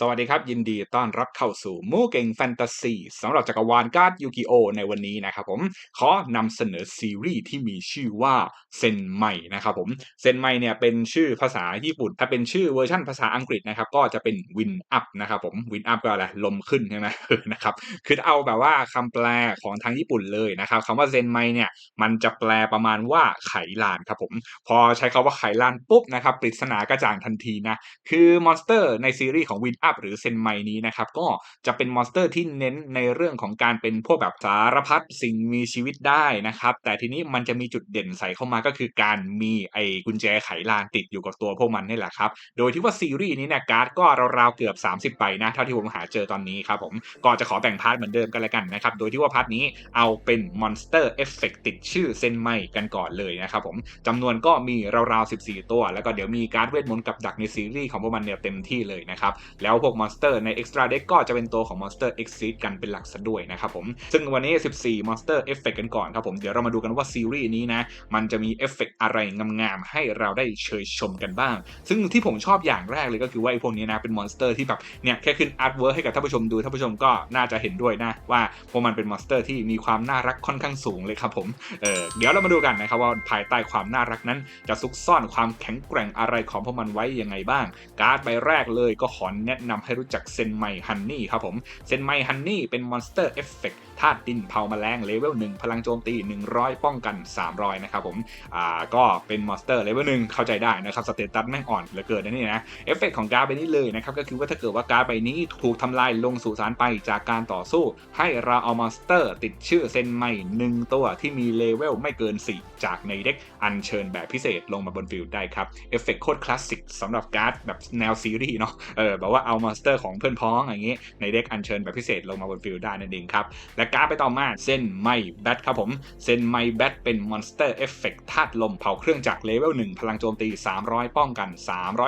สวัสดีครับ ยินดีต้อนรับเข้าสู่มูเก่งแฟนตาซีสำหรับจักรวาลการ์ดยูกิโอในวันนี้นะครับผมขอนำเสนอซีรีส์ที่มีชื่อว่าเซนไมนะครับผมเซนไมเนี่ยเป็นชื่อภาษาญี่ปุ่น ถ้าเป็นชื่อเวอร์ชันภาษาอังกฤษนะครับก็จะเป็นวินอัพนะครับผมวินอัพก็อะไรลมขึ้นใช่ไหมนะครับคือเอาแบบว่าคำแปลของทางญี่ปุ่นเลยนะครับคำว่าเซนไมเนี่ยมันจะแปลประมาณว่าไขลานครับผมพอใช้คาว่าไขลานปุ๊บนะครับปริศนากระจ่างทันทีนะคือมอนสเตอร์ในซีรีส์ของวินอัพหรือเซนไมนี้นะครับก็จะเป็นมอนสเตอร์ที่เน้นในเรื่องของการเป็นพวกแบบสารพัดสิ่งมีชีวิตได้นะครับแต่ทีนี้มันจะมีจุดเด่นใส่เข้ามาก็คือการมีไอ้กุญแจไขลานติดอยู่กับตัวพวกมันนี่แหละครับโดยที่ว่าซีรีส์นี้เนี่ยการ์ดก็ราวๆเกือบ 30ใบนะเท่าที่ผมหาเจอตอนนี้ครับผมก็จะขอแบ่งพาร์ทเหมือนเดิมกันแล้วกันนะครับโดยที่ว่าพาร์ทนี้เอาเป็นมอนสเตอร์เอฟเฟกติดชื่อเซนไมกันก่อนเลยนะครับผมจำนวนก็มีราวๆ14 ตัว แล้วก็เดี๋ยวมีการ์ดเวทมนต์กับดักในซีรีส์ของพวกมันเนี่ยเต็มที่เลยนะครับแล้วพวกมอนสเตอร์ใน Extra Deck ก็จะเป็นตัวของ Monster Exceed กันเป็นหลักซะด้วยนะครับผม ซึ่งวันนี้ 14 Monster Effect กันก่อนครับผม เดี๋ยวเรามาดูกันว่าซีรีส์นี้นะ มันจะมีเอฟเฟกอะไรงามๆ ให้เราได้เชยชมกันบ้าง ซึ่งที่ผมชอบอย่างแรกเลยก็คือว่าไอ้พวกนี้นะ เป็นมอนสเตอร์ที่แบบเนี่ยแค่ขึ้นอาร์ตเวิร์ให้กับท่านผู้ชมดูท่านผู้ชมก็น่าจะเห็นด้วยนะ ว่าพวกมันเป็นมอนสเตอร์ที่มีความน่ารักค่อนข้างสูงเลยครับผม เออเดี๋ยวเรามาดูกันนะครับว่าภายใต้ความน่ารักนั้น จะซุกซ่อนความแข็งแกร่งอะไรของพวกมันไว้ยังไงบ้าง การ์ดใบแรกเลยก็ขอแนะนำให้รู้จักเซนไมฮันนี่ครับผม เซนไมฮันนี่เป็นมอนสเตอร์เอฟเฟกธาตุดินเผาแมลงเลเวล1พลังโจมตี 100 ป้องกัน 300 นะครับผมอ่าก็เป็นมอนสเตอร์เลเวลหนึ่งเข้าใจได้นะครับสเตตัสแม่งอ่อนเหลือเกินนะนี่นะเอฟเฟกของการ์ดใบนี้เลยนะครับก็คือว่าถ้าเกิดว่าการ์ดใบนี้ถูกทำลายลงสู่สารไปจากการต่อสู้ ให้เราเอามอนสเตอร์ ติดชื่อเซนใหม่หนึ่งตัวที่มีเลเวลไม่เกิน 4 จากในเด็กอัญเชิญแบบพิเศษลงมาบนฟิลด์ได้ครับเอฟเฟกโคตรคลาสสิกสำหรับการ์ดแบบแนวซีรีส์เนาะเออแบบว่าเอามอนสเตอร์ของเพื่อนพ้องอย่างงี้ในเด็กอัญเชิญแบบพิเศษลงมาบนฟิลด์ได้นั่นเองครับ และการ์ดไปต่อมาเซนไมแบทครับผมเซนไมแบทเป็นมอนสเตอร์เอฟเฟกต์ธาตุลมเผาเครื่องจักรเลเวล1พลังโจมตี 300 ป้องกัน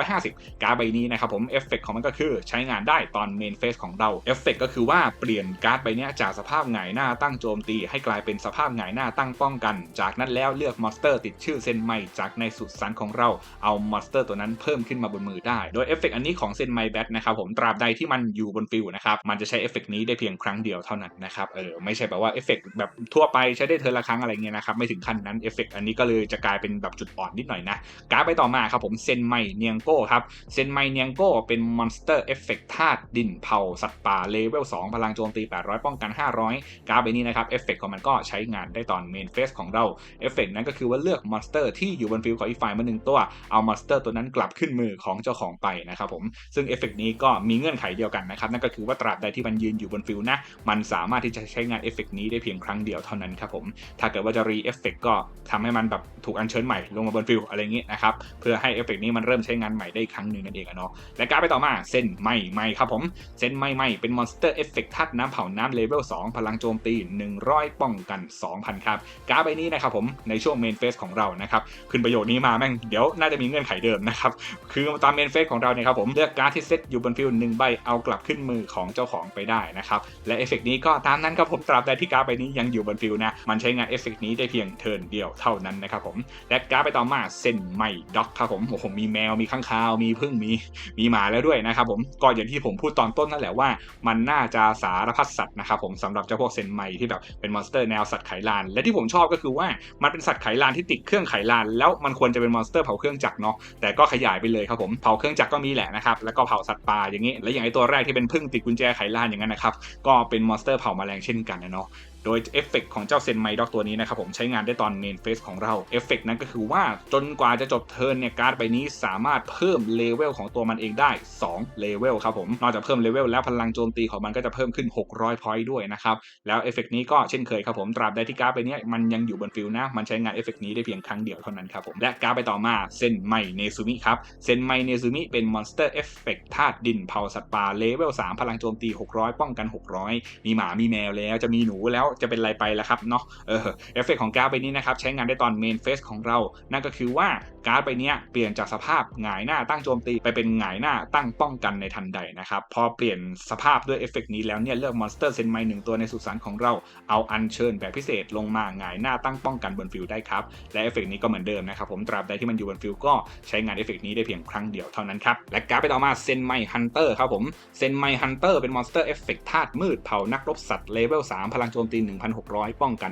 350 การ์ดใบนี้นะครับผมเอฟเฟกต์ของมันก็คือใช้งานได้ตอนเมนเฟสของเราเอฟเฟกต์ก็คือว่าเปลี่ยนการ์ดใบนี้จากสภาพหงายหน้าตั้งโจมตี ให้กลายเป็นสภาพหงายหน้าตั้งป้องกัน จากนั้นแล้วเลือกมอนสเตอร์ติดชื่อเซนไมจากในสุดสันของเราเอามอนสเตอร์ตัวนั้นเพิ่มขึ้นมาบนมือได้ โดยเอฟเฟกอันนี้ของเซนไมแบทนะครับผมตราบใดที่มันอยู่บนฟิลนะครับมันจะใช้เอฟเฟกนี้ได้เพียงครั้งเดียวเท่านั้นนะครับเออไม่ใช่แบบว่าเอฟเฟกแบบทั่วไปใช้ได้เทอละครั้งอะไรเงี้ยนะครับไม่ถึงขั้นนั้นเอฟเฟกอันนี้ก็เลยจะกลายเป็นแบบจุดอ่อนนิดหน่อยนะการไปต่อมาครับผมเซนไมเนียงโก้ครับเซนไมเนียงโก้เป็นมอนสเตอร์เอฟเฟกธาตุดินเผาสัตว์ป่าเลเวล2พลังโจมตี 800 ป้องกัน 500 การ์ดใบนี้นะครับเอฟเฟกของมันก็ใช้งานได้ตอนเมนเฟสของเราเอฟเฟกนั้นก็คือว่าเลือกมอนสเตอร์ที่อยู่บนฟิลของอีกฝ่ายมาหนึ่งตัวเอามอนสเตอร์ตัวนั้นกลับขึ้นมือของเจ้าของไปนะครับผมซึ่งเอฟเฟกนี้ก็็มีเงื่อนไขเดียวกันนะครับ นั่นก็คือว่าตราบใดที่มันยืนอยู่บนฟิลนะมันสามารถที่จะใช้งานเอฟเฟกนี้ได้เพียงครั้งเดียวเท่านั้นครับผมถ้าเกิดว่าจะรีเอฟเฟกก็ทำให้มันแบบถูกอัญเชิญใหม่ลงมาบนฟิลอะไรอย่างงี้นะครับเพื่อให้เอฟเฟกนี้มันเริ่มใช้งานใหม่ได้อีกครั้งหนึ่งนั่นเองอะเนาะและการไปต่อมาเส้นไม่ไม่ครับผมเส้นไม่ไม่เป็นมอนสเตอร์เอฟเฟกธาตุน้ำเผาน้ำเลเวล2พลังโจมตี 100 ป้องกัน 2,000 ครับการ์ดใบนี้นะครับผมในช่วงเมนเฟสของเรานะครับขึ้นประโยชน์นี้มาแม่งเดี๋ยวน่าจะมีเงื่อนไขเดิมนะครับคือตามเมนเฟสของเราเนี่ยครับผมเลือกการ์ดที่เซตอยู่บนฟิลหนึ่งใบเอากลับขึ้นมือของเจ้าของไปได้นะครับ และเอฟเฟกนี้ก็ตามนั้นครับผมตราบใดที่การ์ดใบนี้ยังอยู่บนฟิลนะ มันใช้งานเอฟเฟกนี้ได้เพียงเทิร์นเดียวเท่านั้นนะครับผม และการ์ดไปต่อมาเส้นไม่ด็อกครับผมโอ้โหมีแมวมีข้างคาว มีพึ่งมีมีหมาแล้วด้วยนะครับผมก็อย่างที่ผมพูดตอนต้นนั่นแหละว่า มันน่าจะสารพัดสัตว์นะครับผมสำหรับเจ้าพวกเซนไมที่แบบเป็นมอนสเตอร์แนวสัตว์ไขลาน และที่ผมชอบก็คือว่ามันเป็นสัตว์ไขลานที่ติดเครื่องไขลาน แล้วมันควรจะเป็นมอนสเตอร์เผาเครื่องจักรเนาะแต่ก็ขยายไปเลยครับผมเผาเครื่องจักรก็มีแหละนะครับแล้วก็เผาสัตว์ป่าอย่างนี้ และอย่างไอตัวแรกที่เป็นพึ่งติดกุญแจไขลานอย่างนั้นนะครับ ก็เป็นมอนสเตอร์เผาแมลงเช่นกันนะเนาะ โดยเอฟเฟกของเจ้าเซนไมด็อกตัวนี้นะครับผมใช้งานได้ตอนเมนเฟสของเราเอฟเฟกนั้นก็คือว่าจนกว่าจะจบเทิร์นเนี่ยการ์ดใบนี้สามารถเพิ่มเลเวลของตัวมันเองได้2เลเวลครับผมนอกจากเพิ่มเลเวลแล้วพลังโจมตีของมันก็จะเพิ่มขึ้น 600พอยต์ด้วยนะครับแล้วเอฟเฟกนี้ก็เช่นเคยครับผมตราบใดที่การ์ดใบนี้มันยังอยู่บนฟิลนะมันใช้งานเอฟเฟกนี้ได้เพียงครั้งเดียวเท่านั้นครับผมและการ์ดไปต่อมาเซนไมเนซูมิครับเซนไมเนซูมิเป็นมอนสเตอร์เอฟเฟกธาตุดินเผาสัตว์ป่าเลเวล3พลังโจมตี 600 ป้องกัน 600 มีหมามีแมวแล้วจะมีหนูแล้วจะเป็นไรไปละครับเนาะเออเอฟเฟกของการ์ดใบนี้นะครับใช้งานได้ตอนเมนเฟสของเรา นั่นก็คือว่าการ์ดใบนี้เปลี่ยนจากสภาพหงายหน้าตั้งโจมตีไปเป็นหงายหน้าตั้งป้องกันในทันใดนะครับพอเปลี่ยนสภาพด้วยเอฟเฟกนี้แล้วเนี่ยเลือกมอนสเตอร์เซนไมหนึ่งตัวในสุสานของเราเอาอัญเชิญแบบพิเศษลงมาหงายหน้าตั้งป้องกันบนฟิลได้ครับและเอฟเฟกนี้ก็เหมือนเดิมนะครับผมตราบใดที่มันอยู่บนฟิลก็ใช้งานเอฟเฟกนี้ได้เพียงครั้งเดียวเท่านั้นครับและการ์ดไปต่อมาเซนไมฮันเตอร์ครับผมเซนไมฮันเตอร์เป็นมอนสเตอร์เอฟเฟกธาตุมืดเผานักรบสัตว์เลเวล3พลังโจมตี1,600 ป้องกัน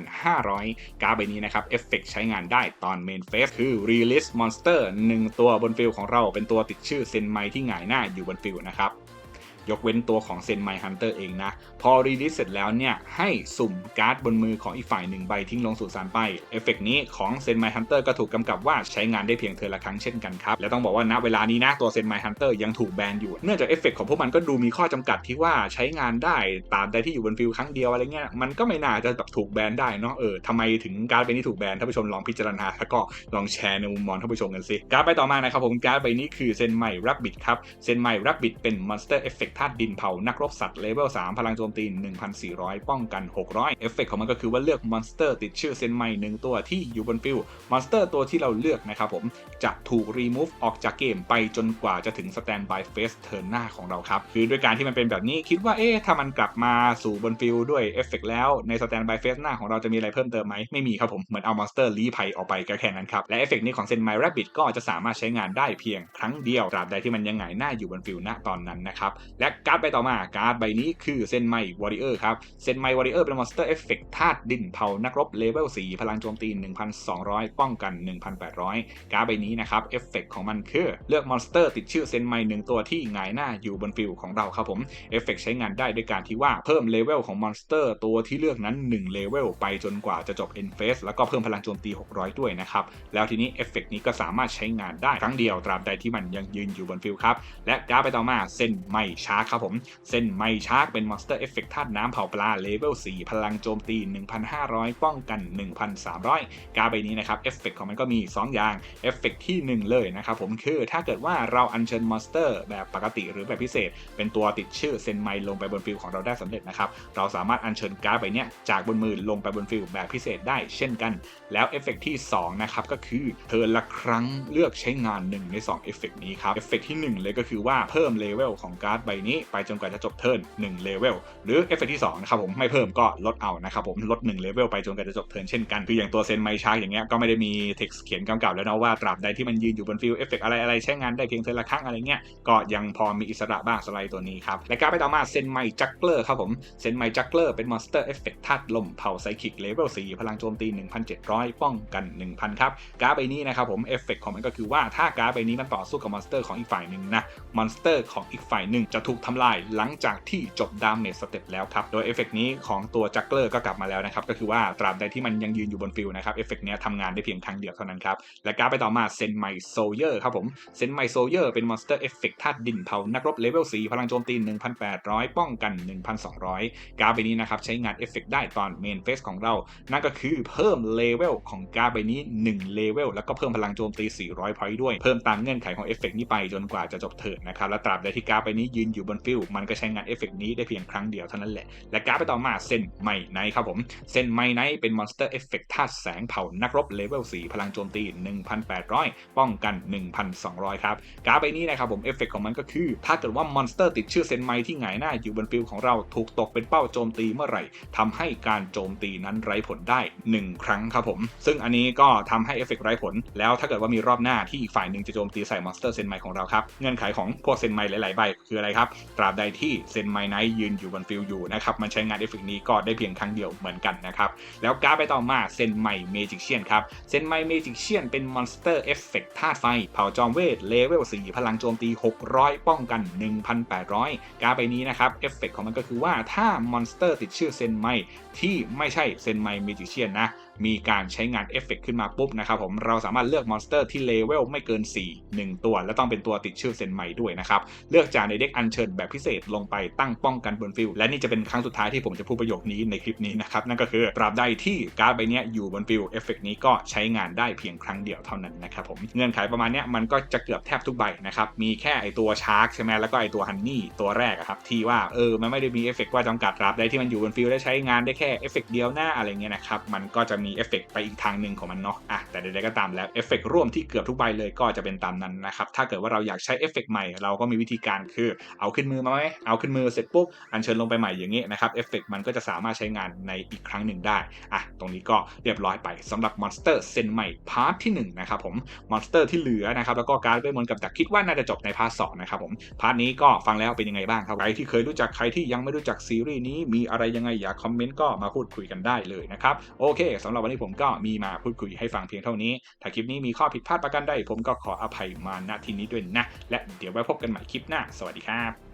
500 การ์ดใบนี้นะครับเอฟเฟกใช้งานได้ตอนเมนเฟสคือ Release Monster 1 ตัวบนฟิลของเราเป็นตัวติดชื่อเซนไมที่หงายหน้าอยู่บนฟิลนะครับ ยกเว้นตัวของเซนไมฮันเตอร์เองนะ พอรีลิสเสร็จแล้วเนี่ย ให้สุ่มการ์ดบนมือของอีกฝ่ายหนึ่งใบทิ้งลงสู่สารไป เอฟเฟกนี้ของเซนไมฮันเตอร์ก็ถูกกำกับว่าใช้งานได้เพียงเทอละครั้งเช่นกันครับ และต้องบอกว่าณเวลานี้นะตัวเซนไมฮันเตอร์ยังถูกแบนอยู่ เนื่องจากเอฟเฟกของพวกมันก็ดูมีข้อจำกัดที่ว่าใช้งานได้ตามใดที่อยู่บนฟิลครั้งเดียวอะไรเงี้ยมันก็ไม่น่าจะแบบถูกแบนได้เนาะเออทำไมถึงการ์ดใบนี้ถูกแบนท่านผู้ชมลองพิจารณาแล้วก็ลองแชร์ในมุมมองท่านผู้ชมกันสิการ์ดใบต่อมานะครับผมการ์ดใบนี้คือเซนไมรับบิดครับเซนไมรับบิดเป็นมอนสเตอร์เอฟเฟกธาตุดินเผา นักรบสัตว์เลเวล3พลังโจมตี 1,400 ป้องกัน 600 เอฟเฟกของมันก็คือว่าเลือกมอนสเตอร์ติดชื่อเซนไม่หนึ่งตัวที่อยู่บนฟิลมอนสเตอร์ตัวที่เราเลือกนะครับผมจะถูกรีมูฟออกจากเกมไปจนกว่าจะถึงสแตนบายเฟสเทิร์นหน้าของเราครับ คือด้วยการที่มันเป็นแบบนี้คิดว่าเอ๊ะถ้ามันกลับมาสู่บนฟิลด้วยเอฟเฟกแล้วในสแตนบายเฟสหน้าของเราจะมีอะไรเพิ่มเติมไหมไม่มีครับผมเหมือนเอามอนสเตอร์ลีภัยออกไปก็แค่นั้นครับและเอฟเฟกนี้ของเซนไมรับบิดก็จะสามารถใช้งานได้เพียงครั้งเดียวตราบใดที่มันยังไงหน้าอยู่บนฟิลณตอนนั้นนะครับและการ์ดใบต่อมาการ์ดใบนี้คือเซนไมวอริเออร์ครับเซนไมวอริเออร์เป็นมอนสเตอร์เอฟเฟกต์ธาตุดินเผานักรบเลเวล4พลังโจมตี 1,200 ป้องกัน 1,800 การ์ดใบนี้นะครับเอฟเฟกของมันคือเลือกมอนสเตอร์ติดชื่อเซนไมหนึ่งตัวที่หงายหน้าอยู่บนฟิลของเราครับผมเอฟเฟกใช้งานได้ด้วยการที่ว่าเพิ่มเลเวลของมอนสเตอร์ตัวที่เลือกนั้น1เลเวลไปจนกว่าจะจบ end phase แล้วก็เพิ่มพลังโจมตี 600 ด้วยนะครับแล้วทีนี้เอฟเฟกนี้ก็สามารถใช้งานได้ครั้งเดียวตราบใดที่มันยังยืนอยู่บนฟิลครับและการ์ดไปต่อมาเซนไมชาร์คครับผมเซนไมชาร์คเป็นมอนสเตอร์เอฟเฟกต์ธาตุน้ำเผาปลาเลเวล 4 พลังโจมตี 1,500 ป้องกัน 1,300 การ์ดใบนี้นะครับเอฟเฟกต์ของมันก็มี 2 อย่างเอฟเฟกต์ที่ 1 เลยนะครับผมคือถ้าเกิดว่าเราอัญเชิญมอนสเตอร์แบบปกติหรือแบบพิเศษ เป็นตัวติดชื่อเซนไมลงไปบนฟิลของเราได้สำเร็จนะครับเราสามารถอัญเชิญการ์ดใบนี้จากบนมือลงไปบนฟิลแบบพิเศษได้เช่นกัน แล้วเอฟเฟกที่2นะครับก็คือเทินละครั้งเลือกใช้งาน 1 ใน2เอฟเฟกนี้ครับเอฟเฟกที่ 1 เลยก็คือว่าเพิ่มเลเวลของการ์ดใบนี้ไปจนกว่าจะจบเทิร์น1เลเวลหรือเอฟเฟกที่2นะครับผมไม่เพิ่มก็ลดเอานะครับผมลด1เลเวลไปจนกว่าจะจบเทิร์นเช่นกันคืออย่างตัวเซนไมชาร์อย่างเงี้ยก็ไม่ได้มีเท็กซ์เขียนกำกับแล้วนะว่าตราบใดที่มันยืนอยู่บนฟิลเอฟเฟกอะไรอะไรใช้งานได้เพียงเทิร์นละครั้งอะไรเงี้ยก็ยังพอมีอิสระบ้างสไลด์ตัวนี้ครับและการไปต่อมาเซนไมจักเกอร์ครับผมเซนไมจักเกอร์เป็นมอนสเตอร์เอฟเฟกธาตุลมเผาไซคิกเลเวล4พลังโจมตี 1,700 ป้องกัน 1,000 ครับการ์ดใบนี้นะครับผมเอฟเฟกของมันก็คือว่าถ้าการ์ดใบนี้มันต่อสู้กับมอนสเตอร์ของอีกฝ่ายหนึ่งนะมอนสเตอร์ของอีกฝ่ายหนึ่งจะถูกทำลายหลังจากที่จบดามเมจสเต็ปแล้วครับ โดยเอฟเฟกนี้ของตัวจักเกอร์ก็กลับมาแล้วนะครับ ก็คือว่าตราบใดที่มันยังยืนอยู่บนฟิลนะครับเอฟเฟกนี้ทำงานได้เพียงครั้งเดียวเท่านั้นครับ และการไปต่อมาเซนไมโซเยอร์ครับผมเซนไมโซเยอร์เป็นมอนสเตอร์เอฟเฟกธาตุดินเผานักรบเลเวล4พลังโจมตี 1,800 ป้องกัน 1,200 การ์ดใบนี้นะครับใช้งานเอฟเฟกได้ตอนเมนเฟสของเรา นั่นก็คือเพิ่มเลเวลของการ์ดใบนี้1เลเวลแล้วก็เพิ่มพลังโจมตี 400พอยต์ด้วย เพิ่มตามเงื่อนไขของเอฟเฟกนี้ไปจนกว่าจะจบเทิร์นะครับและตราบใดที่การ์ดใบนี้ยืนอยู่บนฟิลมันก็ใช้งานเอฟเฟกนี้ได้เพียงครั้งเดียวเท่านั้นแหละ และการ์ดไปต่อมาเซนไมไนครับผมเซนไมไนเป็นมอนสเตอร์เอฟเฟกธาตุแสงเผานักรบเลเวล4พลังโจมตี 1,800 ป้องกัน 1,200 ครับ การ์ดใบนี้นะครับผมเอฟเฟกของมันก็คือ ถ้าเกิดว่ามอนสเตอร์ติดชื่อเซนไมที่หงายหน้าอยู่บนฟิลของเราถูกตกเป็นเป้าโจมตีเมื่อไหร่ทำให้การโจมตีนั้นไร้ผลได้ 1 ครั้งครับผม ซึ่งอันนี้ก็ทำให้เอฟเฟกไร้ผล แล้วถ้าเกิดว่ามีรอบหน้าที่อีกฝ่ายหนึ่งจะโจมตีใส่มอนสเตอร์เซนไมของเราครับ เงื่อนไขของพวกเซนไมหลาย ๆ ใบคืออะไรครับตราบใดที่เซนไมไนท์ยืนอยู่บนฟิลอยู่นะครับมันใช้งานเอฟเฟกนี้ก็ได้เพียงครั้งเดียวเหมือนกันนะครับแล้วการ์ดไปต่อมาเซนไมเมจิกเชียนครับเซนไมเมจิกเชียนเป็นมอนสเตอร์เอฟเฟกธาตุไฟเผาจอมเวทเลเวล4พลังโจมตี 600 ป้องกัน 1,800 การ์ดใบนี้นะครับเอฟเฟกของมันก็คือว่าถ้ามอนสเตอร์ติดชื่อเซนไมที่ไม่ใช่เซนไมเมจิกเชียนนะ มีการใช้งานเอฟเฟกขึ้นมาปุ๊บนะครับผมเราสามารถเลือกมอนสเตอร์ที่เลเวลไม่เกิน 4 1 ตัว และต้องเป็นตัวติดชื่อเซนใหม่ด้วยนะครับ เลือกจากในเด็กอัญเชิญแบบพิเศษลงไปตั้งป้องกันบนฟิลและนี่จะเป็นครั้งสุดท้ายที่ผมจะพูดประโยคนี้ในคลิปนี้นะครับ นั่นก็คือตราบใดที่การ์ดใบนี้อยู่บนฟิลเอฟเฟกนี้ก็ใช้งานได้เพียงครั้งเดียวเท่านั้นนะครับผมเงื่อนไขประมาณเนี้ยมันก็จะเกือบแทบทุกใบนะครับมีแค่ไอตัวชาร์กใช่ไหมแล้วก็ไอตัวฮันนี่ตัวแรกครับที่ว่าเออมันไม่ได้มีเอฟเฟกว่าจำกัดตราบใดที่มันอยู่บนฟิลได้ใช้งานได้แค่เอฟเฟกเดียวหน้าอะไรเงี้ยนะครับมันก็จะมีีเอฟเฟกไปอีกทางหนึ่งของมันเนาะอะแต่ใดๆก็ตามแล้วเอฟเฟกร่วมที่เกือบทุกใบเลยก็จะเป็นตามนั้นนะครับถ้าเกิดว่าเราอยากใช้เอฟเฟกใหม่เราก็มีวิธีการคือเอาขึ้นมือมาไหมเอาขึ้นมือเสร็จปุ๊บอัญเชิญลงไปใหม่อย่างงี้นะครับเอฟเฟกมันก็จะสามารถใช้งานในอีกครั้งหนึ่งได้อะตรงนี้ก็เรียบร้อยไปสำหรับมอนสเตอร์เซนใหม่พาร์ทที่หนึ่งนะครับผมมอนสเตอร์ที่เหลือนะครับแล้วก็การ์ดเวทมนต์กับดักคิดว่าน่าจะจบในพาร์ทสองนะครับผมพาร์ทนี้ก็ฟังแล้วเป็นยังไงบ้างครับใครที่เคยรู้จักใครที่ยังไม่รู้จักซีรีส์นี้มีอะไรยังไงอยากคอมเมนต์ก็มาพูดคุยกันได้เลยนะครับโอเคสำหรับวันนี้ผมก็มีมาพูดคุยให้ฟังเพียงเท่านี้ ถ้าคลิปนี้มีข้อผิดพลาดประการใดผมก็ขออภัยมาณที่นี้ด้วยนะ และเดี๋ยวไว้พบกันใหม่คลิปหน้า สวัสดีครับ